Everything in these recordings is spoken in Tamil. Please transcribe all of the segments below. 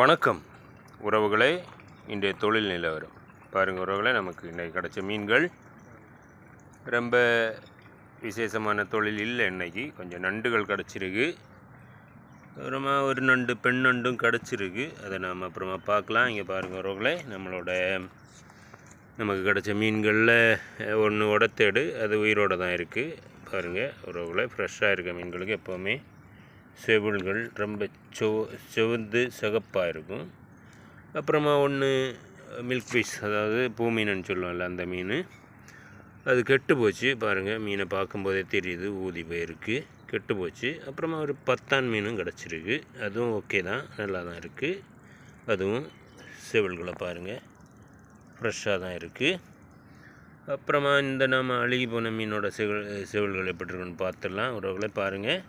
வணக்கம். உறவுகளே இன்றைய தொழில் நிலவரம். பாருங்கள் உறவுகளே நமக்கு இன்றைக்கு கிடைச்ச மீன்கள். ரொம்ப விசேஷமான தொழில் இல்லை இன்னைக்கு. கொஞ்சம் நண்டுகள் கிடச்சிருக்கு. அப்புறமா ஒரு நண்டு பெண் நண்டும் கிடச்சிருக்கு. அதை நாம் அப்புறமா பார்க்கலாம். இங்கே பாருங்கள் உறவுகளே நம்மளோட நமக்கு கிடைச்ச மீன்களில் ஒன்று உடத்தேடு. அது உயிரோடு தான் இருக்குது பாருங்கள் உறவுகளை ஃப்ரெஷ்ஷாக இருக்க மீன்களுக்கு எப்போவுமே செவில்கள் ரொம்ப செவ செவந்து சிகப்பாக இருக்கும். அப்புறமா ஒன்று மில்க் ஃபிஷ் அதாவது பூமீனுன்னு சொல்லுவோம்ல அந்த மீன். அது கெட்டு போச்சு. பாருங்கள் மீனை பார்க்கும்போதே தெரியுது ஊதி போயிருக்கு. கெட்டு போச்சு. அப்புறமா ஒரு பத்தான் மீனும் கிடச்சிருக்கு. அதுவும் ஓகே தான். நல்லா தான் இருக்குது அதுவும் செவில்களை பாருங்கள் ஃப்ரெஷ்ஷாக தான் இருக்குது அப்புறமா இந்த நாம் அழுகி போன மீனோட செவில் செவில்கள் எப்படி இருக்குன்னு பார்த்துடலாம். உறவுகளை பாருங்கள்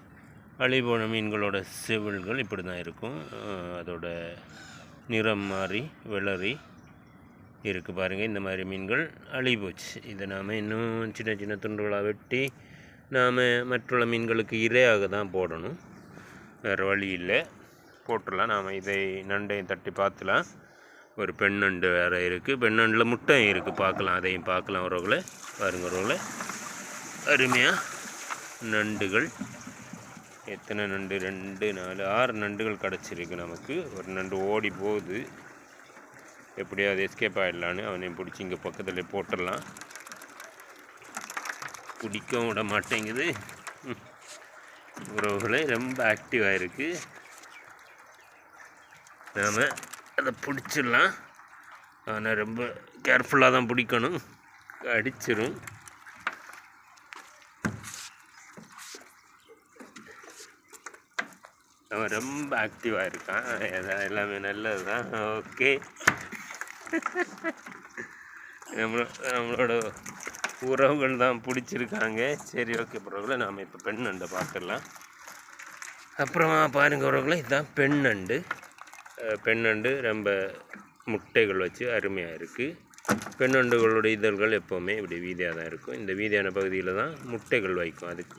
அழுகி போன மீன்களோட செவில்கள் இப்படி தான் இருக்கும் அதோட நிறம் மாறி விளறி இருக்குது பாருங்கள் இந்த மாதிரி மீன்கள் அழுகி போச்சு இதை நாம் இன்னும் சின்ன சின்ன துண்டுகளாக வெட்டி நாம் மற்றுள்ள மீன்களுக்கு இரையாக தான் போடணும். வேறு வழி இல்லை. போட்டுடலாம். நாம் இதை நண்டையும் தட்டி பார்த்துலாம். ஒரு பெண் நண்டு வேறு இருக்குது பெண் நண்டில் முட்டையும் இருக்குது பார்க்கலாம். அதையும் பார்க்கலாம். உறவுகளை பாருங்க உறவுகளை அருமையாக நண்டுகள். எத்தனை நண்டு? ரெண்டு நாலு ஆறு நண்டுகள் கிடச்சிருக்கு நமக்கு. ஒரு நண்டு ஓடி போகுது. எப்படியாவது எஸ்கேப் ஆகிடலான்னு அவனையும் பிடிச்சி இங்கே பக்கத்தில் போட்டுடலாம். பிடிக்கவும் விட மாட்டேங்குது. உறவுகளே ரொம்ப ஆக்டிவாக இருக்குது நாம் அதை பிடிச்சிடலாம். ஆனால் ரொம்ப கேர்ஃபுல்லாக தான் பிடிக்கணும். அடிச்சிடும் அவன் ரொம்ப ஆக்டிவாக இருக்கான். எதாவது எல்லாமே நல்லது தான் ஓகே நம்மளோ நம்மளோட உறவுகள் தான் பிடிச்சிருக்காங்க. சரி ஓகே உறவுகளை நாம் இப்போ பெண் நண்டை பார்த்துடலாம் அப்புறமா பாருங்கள் உறவுகளை இதுதான் பெண் நண்டு பெண் நண்டு ரொம்ப முட்டைகள் வச்சு அருமையாக இருக்குது பெண் இதழ்கள் எப்போவுமே இப்படி வீதியாக தான் இருக்கும். இந்த வீதியான பகுதியில் தான் முட்டைகள் வைக்கும். அதுக்கு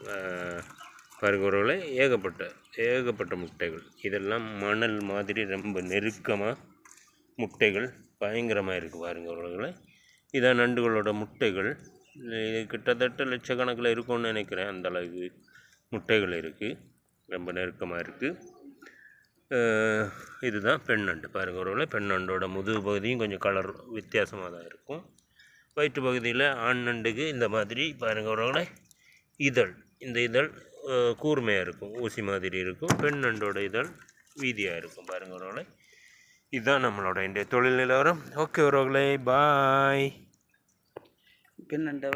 அஹ், உறவுகளை ஏகப்பட்ட ஏகப்பட்ட முட்டைகள். இதெல்லாம் மணல் மாதிரி ரொம்ப நெருக்கமாக முட்டைகள் பயங்கரமாக இருக்குது பாருங்க உறவுகளை. இதான் நண்டுகளோட முட்டைகள். இது கிட்டத்தட்ட லட்சக்கணக்கில் இருக்கும்னு நினைக்கிறேன். அந்த அளவுக்கு முட்டைகள் இருக்குது ரொம்ப நெருக்கமாக இருக்குது இதுதான் பெண் நண்டு பாருங்க ஒருவேளை பெண் நண்டோட முதுகு பகுதியும் கொஞ்சம் கலர் வித்தியாசமாக தான் இருக்கும். வயிற்று பகுதியில் ஆண் நண்டுக்கு இந்த மாதிரி பாருங்க ஒருவேளை இதழ். இந்த இதழ் கூர்மையாக இருக்கும். ஊசி மாதிரி இருக்கும். பெண் நண்டோட இதழ் வீதியாக இருக்கும் பாருங்கள் உறவுகளை இதுதான் நம்மளோட இன்றைய தொழில் நிலவரம். ஓகே உறவுகளே பாய். பெண் பின்னண்ட